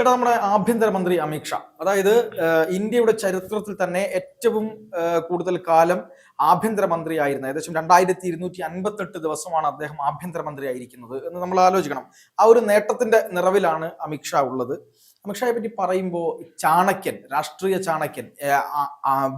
ചേട്ടാ നമ്മുടെ ആഭ്യന്തരമന്ത്രി അമിത് ഷാ. അതായത് ഇന്ത്യയുടെ ചരിത്രത്തിൽ തന്നെ ഏറ്റവും കൂടുതൽ കാലം ആഭ്യന്തരമന്ത്രി ആയിരുന്ന ഏകദേശം രണ്ടായിരത്തി ഇരുന്നൂറ്റി അൻപത്തെട്ട് ദിവസമാണ് അദ്ദേഹം ആഭ്യന്തരമന്ത്രി ആയിരിക്കുന്നത് എന്ന് നമ്മൾ ആലോചിക്കണം. ആ ഒരു നേട്ടത്തിന്റെ നിറവിലാണ് അമിത്ഷാ ഉള്ളത്. അമിത്ഷായെ പറ്റി പറയുമ്പോൾ ചാണക്യൻ രാഷ്ട്രീയ ചാണക്യൻ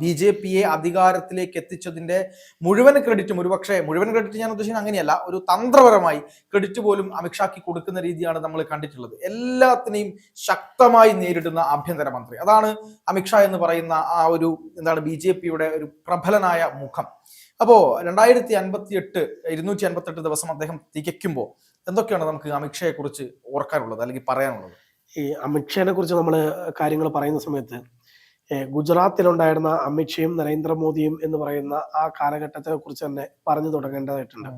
ബി ജെ പിയെ അധികാരത്തിലേക്ക് എത്തിച്ചതിന്റെ മുഴുവൻ ക്രെഡിറ്റും ഒരുപക്ഷെ മുഴുവൻ ക്രെഡിറ്റ് ഞാൻ ഉദ്ദേശിക്കുന്നത് അങ്ങനെയല്ല ഒരു തന്ത്രപരമായി ക്രെഡിറ്റ് പോലും അമിത്ഷാക്ക് കൊടുക്കുന്ന രീതിയാണ് നമ്മൾ കണ്ടിട്ടുള്ളത്. എല്ലാത്തിനെയും ശക്തമായി നേരിടുന്ന ആഭ്യന്തരമന്ത്രി അതാണ് അമിത്ഷാ എന്ന് പറയുന്ന ആ ഒരു എന്താണ് ബി ജെ പിയുടെ ഒരു പ്രബലനായ മുഖം. അപ്പോൾ രണ്ടായിരത്തി അൻപത്തി എട്ട് ഇരുന്നൂറ്റി അൻപത്തെട്ട് ദിവസം അദ്ദേഹം തികയ്ക്കുമ്പോൾ എന്തൊക്കെയാണ് നമുക്ക് അമിത്ഷയെ കുറിച്ച് ഓർക്കാനുള്ളത് അല്ലെങ്കിൽ പറയാനുള്ളത്? ഈ അമിത്ഷാനെ കുറിച്ച് നമ്മൾ കാര്യങ്ങൾ പറയുന്ന സമയത്ത് ഗുജറാത്തിലുണ്ടായിരുന്ന അമിത്ഷയും നരേന്ദ്രമോദിയും എന്ന് പറയുന്ന ആ കാലഘട്ടത്തെ കുറിച്ച് തന്നെ പറഞ്ഞു തുടങ്ങേണ്ടതായിട്ടുണ്ട്.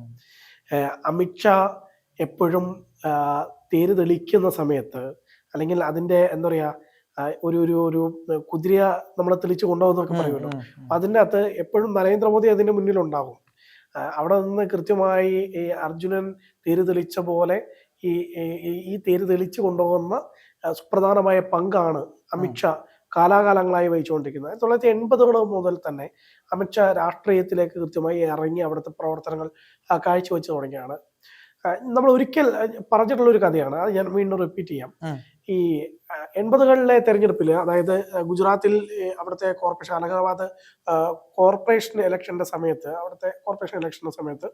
അമിത്ഷാ എപ്പോഴും തേര് തെളിക്കുന്ന സമയത്ത് അല്ലെങ്കിൽ അതിന്റെ എന്താ പറയാ ഒരു ഒരു ഒരു കുതിരയ നമ്മളെ തെളിച്ച് കൊണ്ടുപോകുന്നൊക്കെ പറയുമല്ലോ. അപ്പൊ അതിന്റെ അകത്ത് എപ്പോഴും നരേന്ദ്രമോദി അതിന്റെ മുന്നിലുണ്ടാകും. ഉണ്ടാകും അവിടെ നിന്ന് കൃത്യമായി ഈ അർജുനൻ തേര് തെളിച്ച പോലെ ഈ ഈ- തേര് തെളിച്ച് കൊണ്ടുപോകുന്ന സുപ്രധാനമായ പങ്കാണ് അമിത്ഷാ കാലാകാലങ്ങളായി വഹിച്ചുകൊണ്ടിരിക്കുന്നത്. ആയിരത്തി തൊള്ളായിരത്തി എൺപതുകൾ മുതൽ തന്നെ അമിത്ഷാ രാഷ്ട്രീയത്തിലേക്ക് കൃത്യമായി ഇറങ്ങി അവിടുത്തെ പ്രവർത്തനങ്ങൾ കാഴ്ചവെച്ച് തുടങ്ങിയാണ്. നമ്മൾ ഒരിക്കൽ പറഞ്ഞിട്ടുള്ള ഒരു കഥയാണ്. അത് ഞാൻ വീണ്ടും റിപ്പീറ്റ് ചെയ്യാം. ഈ എൺപതുകളിലെ തെരഞ്ഞെടുപ്പിൽ അതായത് ഗുജറാത്തിൽ അവിടുത്തെ കോർപ്പറേഷൻ അലഹാബാദ് കോർപ്പറേഷൻ ഇലക്ഷന്റെ സമയത്ത് അവിടുത്തെ കോർപ്പറേഷൻ ഇലക്ഷന്റെ സമയത്ത്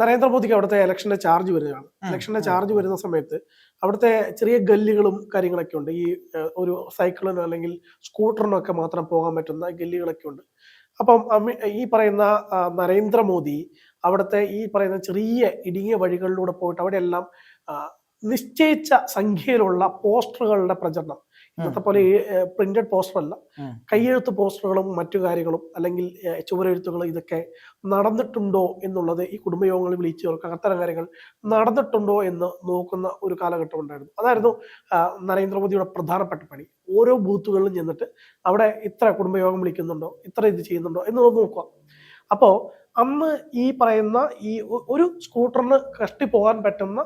നരേന്ദ്രമോദിക്ക് അവിടുത്തെ ഇലക്ഷന്റെ ചാർജ് വരുന്നതാണ് ഇലക്ഷന്റെ ചാർജ് വരുന്ന സമയത്ത് അവിടുത്തെ ചെറിയ ഗല്ലികളും കാര്യങ്ങളൊക്കെ ഉണ്ട്. ഈ ഒരു സൈക്കിളിനോ അല്ലെങ്കിൽ സ്കൂട്ടറിനോ ഒക്കെ മാത്രം പോകാൻ പറ്റുന്ന ഗല്ലികളൊക്കെ ഉണ്ട്. അപ്പം ഈ പറയുന്ന നരേന്ദ്രമോദി അവിടുത്തെ ഈ പറയുന്ന ചെറിയ ഇടുങ്ങിയ വഴികളിലൂടെ പോയിട്ട് അവിടെയെല്ലാം നിശ്ചയിച്ച സംഖ്യയിലുള്ള പോസ്റ്ററുകളുടെ പ്രചരണം ഇന്നത്തെ പോലെ പ്രിന്റഡ് പോസ്റ്റർ അല്ല. കൈയെഴുത്ത് കയ്യെഴുത്ത് പോസ്റ്ററുകളും മറ്റു കാര്യങ്ങളും അല്ലെങ്കിൽ ചുവരെഴുത്തുകൾ ഇതൊക്കെ നടന്നിട്ടുണ്ടോ എന്നുള്ളത് ഈ കുടുംബയോഗങ്ങളിൽ വിളിച്ചു ചേർക്കുക അത്തരം കാര്യങ്ങൾ നടന്നിട്ടുണ്ടോ എന്ന് നോക്കുന്ന ഒരു കാലഘട്ടം ഉണ്ടായിരുന്നു. അതായിരുന്നു നരേന്ദ്രമോദിയുടെ പ്രധാനപ്പെട്ട പണി. ഓരോ ബൂത്തുകളിലും ചെന്നിട്ട് അവിടെ ഇത്ര കുടുംബയോഗം വിളിക്കുന്നുണ്ടോ ഇത്ര ഇത് ചെയ്യുന്നുണ്ടോ എന്നുള്ളത് നോക്കുക. അപ്പോൾ അന്ന് ഈ പറയുന്ന ഈ ഒരു സ്കൂട്ടറിന് കഷ്ടി പോകാൻ പറ്റുന്ന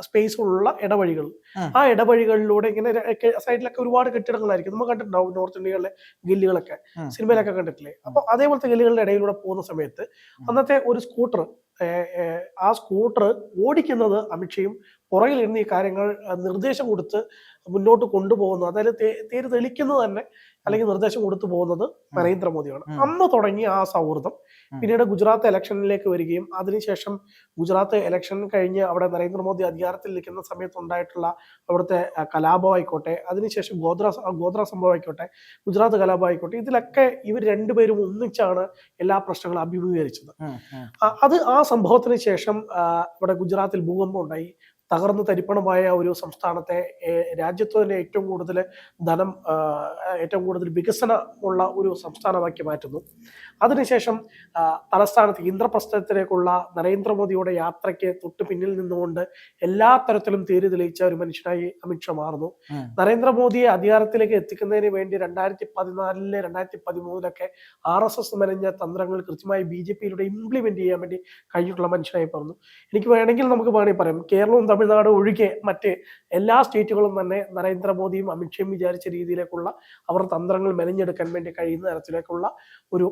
സ്പേസ് ഉള്ള ഇടവഴികൾ. ആ. ഇടവഴികളിലൂടെ ഇങ്ങനെ സൈഡിലൊക്കെ ഒരുപാട് കെട്ടിടങ്ങളായിരിക്കും. നമ്മൾ കണ്ടിട്ടുണ്ടാവും നോർത്ത് ഇന്ത്യയിലെ ഗില്ലുകളൊക്കെ. സിനിമയിലൊക്കെ കണ്ടിട്ടില്ലേ? അപ്പൊ അതേപോലത്തെ ഗില്ലുകളുടെ ഇടയിലൂടെ പോകുന്ന സമയത്ത് അന്നത്തെ ഒരു സ്കൂട്ടർ ആ സ്കൂട്ടർ ഓടിക്കുന്നത് അമിത്ഷയും പുറകിൽ ഇരുന്ന് ഈ കാര്യങ്ങൾ നിർദ്ദേശം കൊടുത്ത് മുന്നോട്ട് കൊണ്ടുപോകുന്നത് അതായത് തേര് തെളിക്കുന്നത് തന്നെ അല്ലെങ്കിൽ നിർദ്ദേശം കൊടുത്തു പോകുന്നത് നരേന്ദ്രമോദിയാണ്. അന്ന് തുടങ്ങി ആ സൗഹൃദം പിന്നീട് ഗുജറാത്ത് ഇലക്ഷനിലേക്ക് വരികയും അതിനുശേഷം ഗുജറാത്ത് ഇലക്ഷൻ കഴിഞ്ഞ് അവിടെ നരേന്ദ്രമോദി അധികാരത്തിൽ നിൽക്കുന്ന സമയത്ത് ഉണ്ടായിട്ടുള്ള അവിടുത്തെ കലാപമായിക്കോട്ടെ അതിനുശേഷം ഗോത്ര ഗോത്ര സംഭവം ആയിക്കോട്ടെ ഗുജറാത്ത് കലാപം ആയിക്കോട്ടെ ഇതിലൊക്കെ ഇവർ രണ്ടുപേരും ഒന്നിച്ചാണ് എല്ലാ പ്രശ്നങ്ങളും അഭിമുഖീകരിച്ചത്. അത് ആ സംഭവത്തിന് ശേഷം ഇവിടെ ഗുജറാത്തിൽ ഭൂകമ്പം ഉണ്ടായി. തകർന്ന് തരിപ്പണമായ ഒരു സംസ്ഥാനത്തെ രാജ്യത്ത് തന്നെ ഏറ്റവും കൂടുതൽ ധനം ഏറ്റവും കൂടുതൽ വികസനമുള്ള ഒരു സംസ്ഥാനമാക്കി മാറ്റുന്നു. അതിനുശേഷം തലസ്ഥാനത്ത് ഇന്ദ്രപ്രസ്ഥത്തിലേക്കുള്ള നരേന്ദ്രമോദിയുടെ യാത്രയ്ക്ക് തൊട്ട് പിന്നിൽ നിന്നുകൊണ്ട് എല്ലാ തരത്തിലും തീരെ തെളിയിച്ച ഒരു മനുഷ്യനായി അമിത്ഷാ മാറുന്നു. നരേന്ദ്രമോദിയെ അധികാരത്തിലേക്ക് എത്തിക്കുന്നതിന് വേണ്ടി രണ്ടായിരത്തി പതിനാലിലെ രണ്ടായിരത്തി പതിമൂന്നിലൊക്കെ ആർ എസ് എസ് മെനഞ്ഞ തന്ത്രങ്ങൾ കൃത്യമായി ബി ജെ പിയിലൂടെ ഇംപ്ലിമെന്റ് ചെയ്യാൻ വേണ്ടി കഴിഞ്ഞിട്ടുള്ള മനുഷ്യനായി പറഞ്ഞു. എനിക്ക് വേണമെങ്കിൽ നമുക്ക് വേണമെങ്കിൽ പറയാം. കേരളവും തമിഴ്നാടും ഒഴികെ മറ്റ് എല്ലാ സ്റ്റേറ്റുകളും തന്നെ നരേന്ദ്രമോദിയും അമിത്ഷയും വിചാരിച്ച രീതിയിലേക്കുള്ള അവർ തന്ത്രങ്ങൾ മെനഞ്ഞെടുക്കാൻ വേണ്ടി കഴിയുന്ന തരത്തിലേക്കുള്ള ഒരു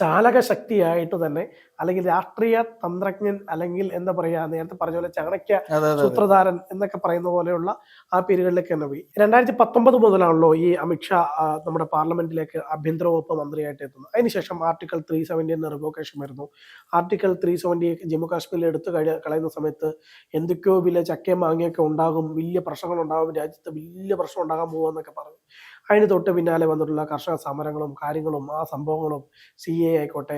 ചാലക ശക്തിയായിട്ട് തന്നെ അല്ലെങ്കിൽ രാഷ്ട്രീയ തന്ത്രജ്ഞൻ അല്ലെങ്കിൽ എന്താ പറയാ നേരത്തെ പറഞ്ഞ പോലെ ചാണക്യ സൂത്രധാരൻ എന്നൊക്കെ പറയുന്ന പോലെയുള്ള ആ പേരുകളിലേക്ക് തന്നെ പോയി. രണ്ടായിരത്തി പത്തൊമ്പത് മുതലാണല്ലോ ഈ അമിത്ഷാ നമ്മുടെ പാർലമെന്റിലേക്ക് ആഭ്യന്തര വകുപ്പ് മന്ത്രിയായിട്ട് എത്തുന്നത്. അതിനുശേഷം ആർട്ടിക്കൽ ത്രീ സെവന്റി എന്ന റിവോക്കേഷൻ വരുന്നു. ആർട്ടിക്കൽ ത്രീ സെവന്റി ജമ്മു കാശ്മീരിൽ എടുത്തു കഴി കളയുന്ന സമയത്ത് എന്തൊക്കെയോ വലിയ ചക്കയും മാങ്ങയൊക്കെ ഉണ്ടാകും. വലിയ പ്രശ്നങ്ങൾ ഉണ്ടാകും രാജ്യത്ത് വലിയ പ്രശ്നം ഉണ്ടാകാൻ പോകുമെന്നൊക്കെ പറഞ്ഞു. അതിന് തൊട്ട് പിന്നാലെ വന്നിട്ടുള്ള കർഷക സമരങ്ങളും കാര്യങ്ങളും ആ സംഭവങ്ങളും സി എ ആയിക്കോട്ടെ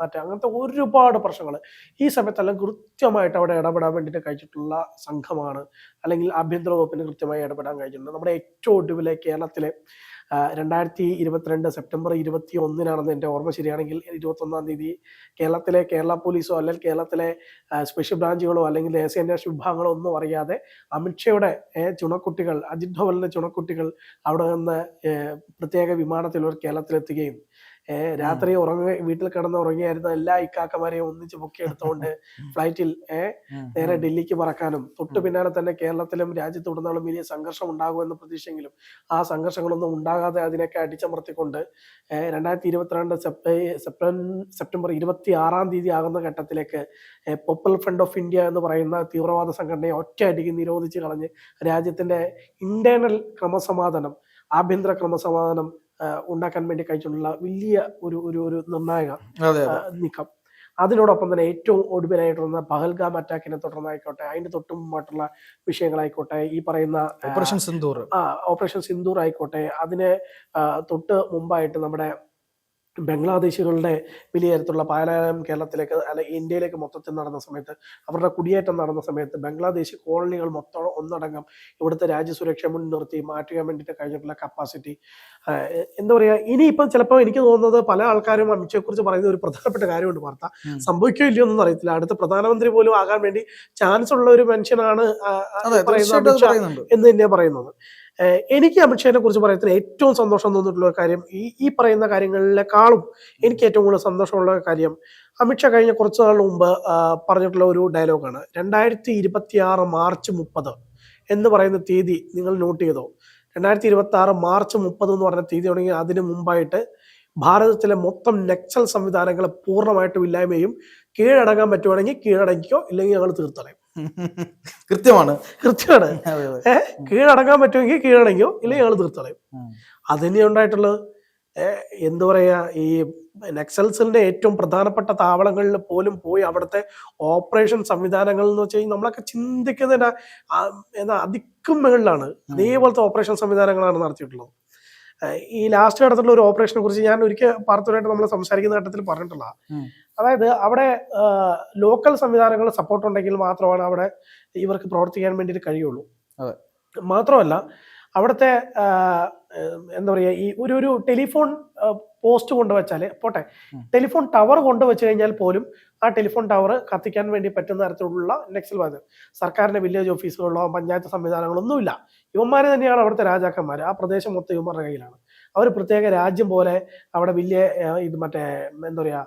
മറ്റേ അങ്ങനത്തെ ഒരുപാട് പ്രശ്നങ്ങൾ ഈ സമയത്തെല്ലാം കൃത്യമായിട്ട് അവിടെ ഇടപെടാൻ വേണ്ടിയിട്ട് കഴിച്ചിട്ടുള്ള സംഘമാണ് അല്ലെങ്കിൽ ആഭ്യന്തര വകുപ്പിന് കൃത്യമായി ഇടപെടാൻ കഴിഞ്ഞിട്ടുണ്ട്. നമ്മുടെ ഏറ്റവും ഒടുവിലെ കേരളത്തിലെ രണ്ടായിരത്തി ഇരുപത്തിരണ്ട് സെപ്റ്റംബർ ഇരുപത്തി ഒന്നിനാണെന്ന് എന്റെ ഓർമ്മ ശരിയാണെങ്കിൽ ഇരുപത്തൊന്നാം തീയതി കേരളത്തിലെ കേരള പോലീസോ അല്ലെങ്കിൽ കേരളത്തിലെ സ്പെഷ്യൽ ബ്രാഞ്ചുകളോ അല്ലെങ്കിൽ ദേശീയ അന്വേഷണ വിഭാഗങ്ങളോ ഒന്നും അറിയാതെ അമിത്ഷയുടെ ചുണക്കുട്ടികൾ അജിത് ഡോവലിന്റെ ചുണക്കുട്ടികൾ അവിടെ നിന്ന് പ്രത്യേക വിമാനത്തിൽ ഒരു കേരളത്തിലെത്തുകയും രാത്രി ഉറങ്ങ വീട്ടിൽ കിടന്ന് ഉറങ്ങിയായിരുന്ന എല്ലാ ഇക്കാക്കമാരെയും ഒന്നിച്ച് ബുക്ക് പൊക്കിയെടുത്തുകൊണ്ട് ഫ്ലൈറ്റിൽ ഏർ നേരെ ഡൽഹിക്ക് പറക്കാനും. തൊട്ടു. പിന്നാലെ തന്നെ കേരളത്തിലും രാജ്യത്തുടനീളം വലിയ സംഘർഷം ഉണ്ടാകുമെന്ന് പ്രതീക്ഷയെങ്കിലും ആ സംഘർഷങ്ങളൊന്നും ഉണ്ടാകാതെ അതിനൊക്കെ അടിച്ചമർത്തിക്കൊണ്ട് ഏർ രണ്ടായിരത്തി ഇരുപത്തിരണ്ട് സെപ്റ്റ സെപ്റ്റംബർ സെപ്റ്റംബർ ഇരുപത്തി ആറാം തീയതി ആകുന്ന ഘട്ടത്തിലേക്ക് പോപ്പുലർ ഫ്രണ്ട് ഓഫ് ഇന്ത്യ എന്ന് പറയുന്ന തീവ്രവാദ സംഘടനയെ ഒറ്റയടിക്ക് നിരോധിച്ച് കളഞ്ഞ് രാജ്യത്തിന്റെ ഇന്റേണൽ ക്രമസമാധാനം ആഭ്യന്തര ക്രമസമാധാനം ഉണ്ടാക്കാൻ വേണ്ടി കഴിച്ചിട്ടുള്ള വലിയ ഒരു ഒരു ഒരു നിർണായക നീക്കം. അതിനോടൊപ്പം തന്നെ ഏറ്റവും ഒടുവിലായിട്ടുള്ള പഹൽഗാം അറ്റാക്കിനെ തുടർന്നായിക്കോട്ടെ അതിന്റെ തൊട്ടു മുമ്പായിട്ടുള്ള വിഷയങ്ങളായിക്കോട്ടെ ഈ പറയുന്ന ഓപ്പറേഷൻ സിന്ദൂർ. ആ ഓപ്പറേഷൻ സിന്ദൂർ ആയിക്കോട്ടെ അതിന് തൊട്ട് മുമ്പായിട്ട് നമ്മുടെ ബംഗ്ലാദേശികളുടെ വലിയ തരത്തിലുള്ള പാലായനം കേരളത്തിലേക്ക് അല്ലെങ്കിൽ ഇന്ത്യയിലേക്ക് മൊത്തത്തിൽ നടന്ന സമയത്ത് അവരുടെ കുടിയേറ്റം നടന്ന സമയത്ത് ബംഗ്ലാദേശ് കോളനികൾ മൊത്തം ഒന്നടങ്കം ഇവിടുത്തെ രാജ്യസുരക്ഷ മുൻനിർത്തി മാറ്റുക വേണ്ടിയിട്ട് കഴിഞ്ഞിട്ടുള്ള കപ്പാസിറ്റി എന്താ പറയുക ഇനിയിപ്പം ചിലപ്പോൾ എനിക്ക് തോന്നുന്നത് പല ആൾക്കാരും അമിത്ഷയെക്കുറിച്ച് പറയുന്ന ഒരു പ്രധാനപ്പെട്ട കാര്യമുണ്ട് വാർത്ത. സംഭവിക്കോ ഇല്ലയോ ഒന്നും അറിയത്തില്ല. അടുത്ത പ്രധാനമന്ത്രി പോലും ആകാൻ വേണ്ടി ചാൻസ് ഉള്ള ഒരു മനുഷ്യനാണ് എന്ന് തന്നെയാണ് പറയുന്നത്. എനിക്ക് അമിത്ഷാനെ കുറിച്ച് പറയുന്നതിൽ ഏറ്റവും സന്തോഷം തോന്നിയിട്ടുള്ള കാര്യം ഈ ഈ പറയുന്ന കാര്യങ്ങളിലെക്കാളും എനിക്ക് ഏറ്റവും കൂടുതൽ സന്തോഷമുള്ള കാര്യം അമിത്ഷാ കഴിഞ്ഞ കുറച്ച് നാൾ മുമ്പ് പറഞ്ഞിട്ടുള്ള ഒരു ഡയലോഗാണ്. രണ്ടായിരത്തി ഇരുപത്തി ആറ് മാർച്ച് മുപ്പത് എന്ന് പറയുന്ന തീയതി നിങ്ങൾ നോട്ട് ചെയ്തോ? രണ്ടായിരത്തി ഇരുപത്തി ആറ് മാർച്ച് മുപ്പത് എന്ന് പറഞ്ഞ തീയതി തുടങ്ങി അതിന് മുമ്പായിട്ട് ഭാരതത്തിലെ മൊത്തം നക്സൽ സംവിധാനങ്ങളെ പൂർണമായിട്ടും ഇല്ലായ്മയും കീഴടങ്ങാൻ പറ്റുവാണെങ്കിൽ കീഴടങ്ങിക്കോ ഇല്ലെങ്കിൽ ഞങ്ങൾ തീർത്തളയും. കൃത്യമാണ്. കൃത്യമാണ്. കീഴടങ്ങാൻ പറ്റുമെങ്കിൽ കീഴടങ്ങിയോ? ഇല്ലെങ്കിൽ ഞങ്ങൾ തീർത്തളയും അതിന് അത് ഉണ്ടായിട്ടുള്ളത്? എന്താ പറയാ ഈ നക്സൽസിന്റെ ഏറ്റവും പ്രധാനപ്പെട്ട താവളങ്ങളിൽ പോലും പോയി അവിടുത്തെ ഓപ്പറേഷൻ സംവിധാനങ്ങൾ എന്ന് വെച്ച് കഴിഞ്ഞാൽ നമ്മളൊക്കെ ചിന്തിക്കുന്നതിന്റെ എന്താ അതിക്കും മുകളിലാണ് അതേപോലത്തെ ഓപ്പറേഷൻ സംവിധാനങ്ങളാണ് നടത്തിയിട്ടുള്ളത്. ഈ ലാസ്റ്റ് ഘട്ടത്തിലുള്ള ഒരു ഓപ്പറേഷനെ കുറിച്ച് ഞാൻ ഒരിക്കൽ പാർത്തനായിട്ട് നമ്മൾ സംസാരിക്കുന്ന ഘട്ടത്തിൽ പറഞ്ഞിട്ടുള്ള. അതായത് അവിടെ ലോക്കൽ സംവിധാനങ്ങൾ സപ്പോർട്ട് ഉണ്ടെങ്കിൽ മാത്രമാണ് അവിടെ ഇവർക്ക് പ്രവർത്തിക്കാൻ വേണ്ടിയിട്ട് കഴിയുള്ളൂ. അതെ. മാത്രമല്ല അവിടുത്തെ എന്താ പറയുക ഈ ഒരു ഒരു ടെലിഫോൺ പോസ്റ്റ് കൊണ്ടുവച്ചാൽ പോട്ടെ ടെലിഫോൺ ടവർ കൊണ്ടുവച്ച് കഴിഞ്ഞാൽ പോലും ആ ടെലിഫോൺ ടവർ കത്തിക്കാൻ വേണ്ടി പറ്റുന്ന തരത്തിലുള്ള നെക്സൽ വാദം സർക്കാരിന്റെ വില്ലേജ് ഓഫീസുകളോ പഞ്ചായത്ത് സംവിധാനങ്ങളോ ഒന്നുമില്ല ഇവന്മാർ തന്നെയാണ് അവിടുത്തെ രാജാക്കന്മാർ ആ പ്രദേശം മൊത്തം ഇവന്മാരുടെ കയ്യിലാണ്. അവർ പ്രത്യേക രാജ്യം പോലെ അവിടെ വലിയ ഇത് മറ്റേ എന്താ പറയുക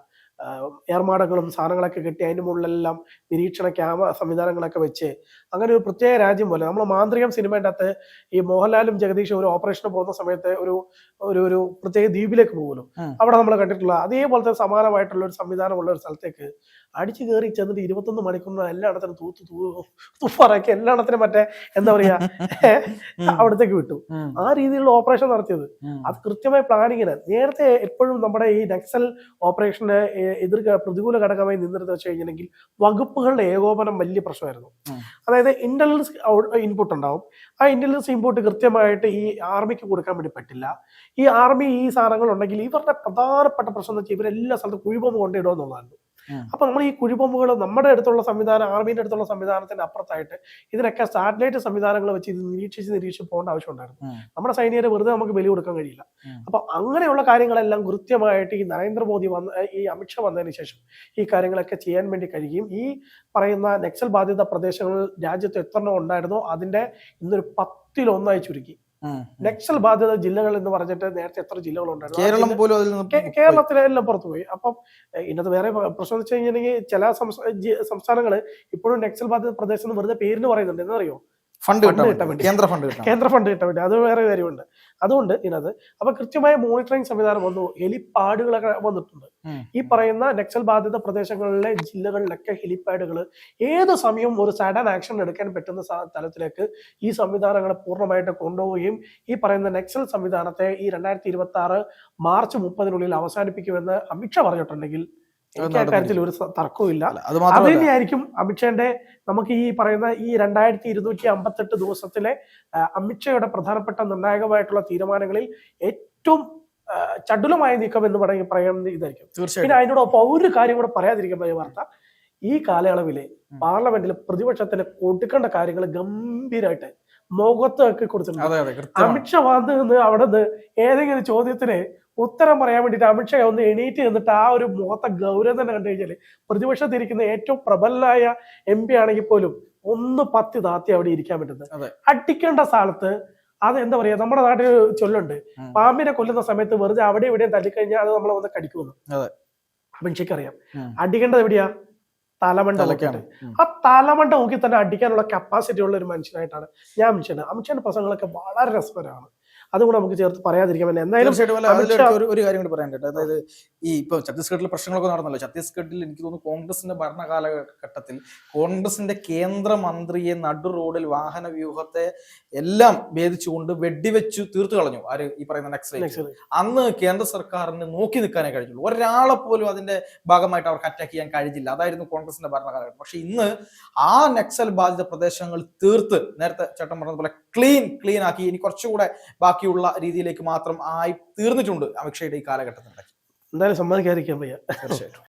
ഏർമാടങ്ങളും സാധനങ്ങളൊക്കെ കെട്ടി അതിന്റെ മുകളിലെല്ലാം നിരീക്ഷണ ക്യാമ സംവിധാനങ്ങളൊക്കെ വെച്ച് അങ്ങനെ ഒരു പ്രത്യേക രാജ്യം പോലെ. നമ്മൾ മാന്ത്രികം സിനിമയുടെ അകത്ത് ഈ മോഹൻലാലും ജഗദീഷും ഒരു ഓപ്പറേഷന് പോകുന്ന സമയത്ത് ഒരു ഒരു ഒരു പ്രത്യേക ദ്വീപിലേക്ക് പോകുമല്ലോ അവിടെ നമ്മൾ കണ്ടിട്ടുള്ള അതേപോലത്തെ സമാനമായിട്ടുള്ള ഒരു സംവിധാനമുള്ള ഒരു സ്ഥലത്തേക്ക് അടിച്ചു കയറി ചെന്നിട്ട് ഇരുപത്തൊന്ന് മണിക്കൂറിന് എല്ലായിടത്തിനും തൂത്ത് തുപ്പാറാക്കി എല്ലായിടത്തിനും മറ്റേ എന്താ പറയാ. അവിടത്തേക്ക് വിട്ടു. ആ രീതിയിലുള്ള ഓപ്പറേഷൻ നടത്തിയത്. അത് കൃത്യമായി പ്ലാനിങ്ങിന്. നേരത്തെ എപ്പോഴും നമ്മുടെ ഈ നക്സൽ ഓപ്പറേഷന് എതിർ പ്രതികൂല ഘടകമായി നിന്നിരുന്നത് വെച്ച് കഴിഞ്ഞിട്ടുണ്ടെങ്കിൽ വകുപ്പുകളുടെ ഏകോപനം വലിയ പ്രശ്നമായിരുന്നു. അതായത് ഇന്റലിജൻസ് ഇൻപുട്ട് ഉണ്ടാവും ആ ഇന്റലിജൻസ് ഇൻപുട്ട് കൃത്യമായിട്ട് ഈ ആർമിക്ക് കൊടുക്കാൻ വേണ്ടി പറ്റില്ല ഈ ആർമി ഈ സാധനങ്ങൾ ഉണ്ടെങ്കിൽ ഇവരുടെ പ്രധാനപ്പെട്ട പ്രശ്നം എന്ന് വെച്ചാൽ ഇവരെല്ലാ സ്ഥലത്തും കുഴിബോംബ് കൊണ്ടിടുക എന്നുള്ളതാണ് ഉം. അപ്പൊ നമ്മൾ ഈ കുഴിബോംബുകൾ നമ്മുടെ അടുത്തുള്ള സംവിധാനം ആർമിയുടെ അടുത്തുള്ള സംവിധാനത്തിന്റെ അപ്പുറത്തായിട്ട് ഇതിനൊക്കെ സാറ്റലൈറ്റ് സംവിധാനങ്ങൾ വെച്ച് ഇത് നിരീക്ഷിച്ച് നിരീക്ഷിച്ച് പോകേണ്ട ആവശ്യമുണ്ടായിരുന്നു ഉണ്ടായിരുന്നു നമ്മുടെ സൈനികരെ വെറുതെ നമുക്ക് ബലി കൊടുക്കാൻ കഴിയില്ല. അപ്പൊ അങ്ങനെയുള്ള കാര്യങ്ങളെല്ലാം കൃത്യമായിട്ട് ഈ നരേന്ദ്രമോദി വന്ന ഈ അമിത്ഷാ വന്നതിന് ശേഷം ഈ കാര്യങ്ങളൊക്കെ ചെയ്യാൻ വേണ്ടി കഴിയുകയും ഈ പറയുന്ന നക്സൽ ബാധിത പ്രദേശങ്ങളിൽ രാജ്യത്ത് എത്ര ഉണ്ടായിരുന്നോ അതിന്റെ ഇന്നൊരു പത്തിലൊന്നായി ചുരുക്കി. നക്സൽ ബാധിത ജില്ലകൾ എന്ന് പറഞ്ഞിട്ട് നേരത്തെ എത്ര ജില്ലകളുണ്ടായിരുന്നു? കേരളം പോലും അതിൽ നിന്ന് കേരളത്തിലെ എല്ലാം പുറത്തു പോയി. അപ്പം ഇന്നത്തെ വേറെ പ്രശ്നം വെച്ച് കഴിഞ്ഞിട്ടുണ്ടെങ്കിൽ ചില സംസ്ഥാനങ്ങൾ ഇപ്പോഴും നക്സൽ ബാധിത പ്രദേശം എന്ന് വെറുതെ പേരിന് പറയുന്നുണ്ട്. എന്നറിയോ ഫണ്ട് കിട്ടാൻ വേണ്ടി. കേന്ദ്ര ഫണ്ട് കേന്ദ്ര ഫണ്ട് കിട്ടാൻ വേണ്ടി. അത് വേറെ കാര്യമുണ്ട്. അതുകൊണ്ട് ഇതിനകത്ത് അപ്പൊ കൃത്യമായ മോണിറ്ററിംഗ് സംവിധാനം വന്നു. ഹെലിപ്പാഡുകളൊക്കെ വന്നിട്ടുണ്ട്. ഈ പറയുന്ന നക്സൽ ബാധിത പ്രദേശങ്ങളിലെ ജില്ലകളിലൊക്കെ ഹെലിപ്പാഡുകൾ ഏത് സമയവും ഒരു സഡൻ ആക്ഷൻ എടുക്കാൻ പറ്റുന്ന തലത്തിലേക്ക് ഈ സംവിധാനങ്ങളെ പൂർണമായിട്ട് കൊണ്ടുപോവുകയും ഈ പറയുന്ന നക്സൽ സംവിധാനത്തെ ഈ രണ്ടായിരത്തി ഇരുപത്തി ആറ് മാർച്ച് മുപ്പതിനുള്ളിൽ അവസാനിപ്പിക്കുമെന്ന് അമിത്ഷാ പറഞ്ഞിട്ടുണ്ടെങ്കിൽ എനിക്ക് കാര്യത്തിൽ ഒരു തർക്കവും ഇല്ല അത് തന്നെയായിരിക്കും അമിത്ഷാന്റെ നമുക്ക് ഈ പറയുന്ന ഈ രണ്ടായിരത്തി ഇരുന്നൂറ്റി അമ്പത്തെട്ട് ദിവസത്തിലെ അമിത്ഷയുടെ അമിത്ഷായുടെ പ്രധാനപ്പെട്ട നിർണായകമായിട്ടുള്ള തീരുമാനങ്ങളിൽ ഏറ്റവും ചടുലമായ നീക്കം എന്ന് പറയുക പറയുന്നത് ഇതായിരിക്കും. പിന്നെ അതിനോടൊപ്പം ഒരു കാര്യം കൂടെ പറയാതിരിക്കാൻ പറ്റിയ വാർത്ത. ഈ കാലയളവിലെ പാർലമെന്റിൽ പ്രതിപക്ഷത്തിന് കൊടുക്കേണ്ട കാര്യങ്ങൾ ഗംഭീരമായിട്ട് മുഖത്തൊക്കെ കൊടുത്തിട്ടുണ്ട്. അമിത്ഷാ വന്ന് അവിടെ നിന്ന് ഏതെങ്കിലും ചോദ്യത്തിന് ഉത്തരം പറയാൻ വേണ്ടിയിട്ട് അമിത്ഷാ ഒന്ന് എണീറ്റ് നിന്നിട്ട് ആ ഒരു മുഖത്തെ ഗൗരവം തന്നെ കണ്ടു കഴിഞ്ഞാൽ പ്രതിപക്ഷത്തിരിക്കുന്ന ഏറ്റവും പ്രബലനായ എം പി ആണെങ്കിൽ പോലും ഒന്ന് പത്തി താത്തി അവിടെ ഇരിക്കാൻ പറ്റുന്നത്. അടിക്കേണ്ട സ്ഥലത്ത് അത് എന്താ പറയാ നമ്മുടെ നാട്ടിൽ ചൊല്ലുണ്ട്. പാമ്പിനെ കൊല്ലുന്ന സമയത്ത് വെറുതെ അവിടെ ഇവിടെയും തല്ലിക്കഴിഞ്ഞാൽ അത് നമ്മളെ വന്ന് കടിക്കുന്നു. ഉം. അടിക്കേണ്ടത് എവിടെയാ? തലമണ്ട. നോക്കിയിട്ട്. ആ തലമണ്ട നോക്കി തന്നെ അടിക്കാനുള്ള കപ്പാസിറ്റി ഉള്ള ഒരു മനുഷ്യനായിട്ടാണ് ഞാൻ അമിത്ഷാണ് അമിത്ഷാന്റെ പ്രസംഗങ്ങളൊക്കെ വളരെ രസകരമാണ്. അതുകൂടെ നമുക്ക് ചേർത്ത് പറയാതിരിക്കാൻ പറ്റില്ല. എന്തായാലും ഒരു കാര്യം കൂടി പറയാൻ കേട്ടോ. അതായത് ഈ ഇപ്പൊ ഛത്തീസ്ഗഡിൽ പ്രശ്നങ്ങളൊക്കെ നടന്നല്ലോ. ഛത്തീസ്ഗഡിൽ എനിക്ക് തോന്നുന്നു കോൺഗ്രസിന്റെ ഭരണകാലഘട്ടത്തിൽ കോൺഗ്രസിന്റെ കേന്ദ്രമന്ത്രിയെ നടു റോഡിൽ വാഹന വ്യൂഹത്തെ എല്ലാം ഭേദിച്ചുകൊണ്ട് വെടിവെച്ചു തീർത്തു കളഞ്ഞു. ആര് ഈ പറയുന്ന നെക്സ്റ്റ് അന്ന് കേന്ദ്ര സർക്കാരിന് നോക്കി നിൽക്കാനേ കഴിഞ്ഞുള്ളൂ. ഒരാളെ പോലും അതിന്റെ ഭാഗമായിട്ട് അവർക്ക് അറ്റാക്ക് ചെയ്യാൻ കഴിഞ്ഞില്ല. അതായിരുന്നു കോൺഗ്രസിന്റെ ഭരണകാലഘട്ടം. പക്ഷെ ഇന്ന് ആ നക്സൽ ബാധിത പ്രദേശങ്ങൾ തീർത്ത് നേരത്തെ ചേട്ടൻ പറഞ്ഞതുപോലെ ക്ലീൻ ക്ലീൻ ആക്കി ഇനി കുറച്ചുകൂടെ ബാക്കിയുള്ള രീതിയിലേക്ക് മാത്രം ആയി തീർന്നിട്ടുണ്ട് അമിത്ഷയുടെ ഈ കാലഘട്ടത്തിൽ എന്തായാലും സമ്മതിക്കാതിരിക്കാൻ വയ്യ. തീർച്ചയായിട്ടും.